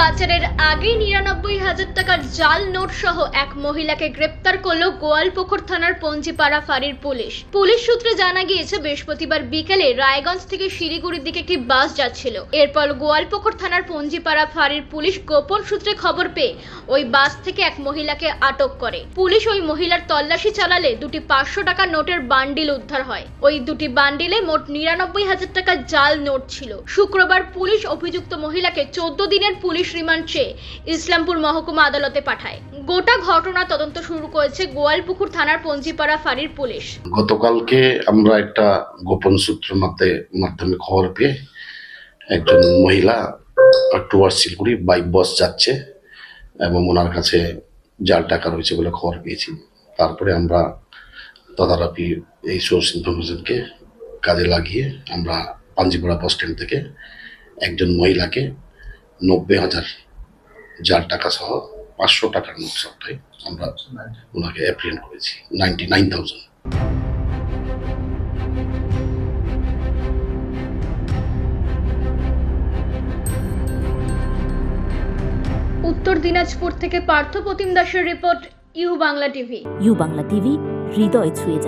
পাচারের আগে নিরানব্বই হাজার টাকার জাল নোট সহ এক মহিলাকে গ্রেপ্তার করল গোয়ালপুকুর থানার পঞ্জিপাড়া ফাঁড়ির পুলিশ। পুলিশ সূত্রে জানা গিয়েছে, বৃহস্পতিবার বিকেলে রায়গঞ্জ থেকে শিলিগুড়ির দিকে একটি বাস যাচ্ছিল। এরপর গোয়ালপুকুর থানার পঞ্জিপাড়া ফাঁড়ির পুলিশ গোপন সূত্রে খবর পেয়ে ওই বাস থেকে এক মহিলাকে আটক করে। পুলিশ ওই মহিলার তল্লাশি চালালে দুটি পাঁচশো টাকা নোটের বান্ডিল উদ্ধার হয়। ওই দুটি বান্ডিলে মোট নিরানব্বই হাজার টাকা জাল নোট ছিল। শুক্রবার পুলিশ অভিযুক্ত মহিলাকে চোদ্দ দিনের পুলিশ রিমান্ড চেয়ে ইসলামপুর মহকুমা আদালতে পাঠায়। গোটা ঘটনা তদন্ত শুরু করেছে গোয়ালপুকুর থানার পঞ্জিপাড়া ফাঁড়ির পুলিশ। গতকালকে আমরা একটা গোপন সূত্র মাধ্যমে খবর পেয়ে একজন মহিলা টুয়ার্স শিলগুড়ি বাইক বস যাচ্ছে এবং ওনার কাছে জাল টাকা রয়েছে বলে খবর পেয়েছি। তারপরে আমরা তদারকি এই সোর্স ইনফরমেশনকে কাজে লাগিয়ে আমরা পাঞ্জিপাড়া বাস স্ট্যান্ড থেকে একজন মহিলাকে নব্বই হাজার জাল টাকা সহ পাঁচশো টাকার নোট সবটাই আমরা ওনাকে অ্যাপ্রিয়েন্ট করেছি নাইনটি নাইন থাউজেন্ড উত্তর দিনাজপুর থেকে পার্থ প্রতিম দাসের report U Bangla TV. U Bangla TV হৃদয় ছুঁয়ে যায়।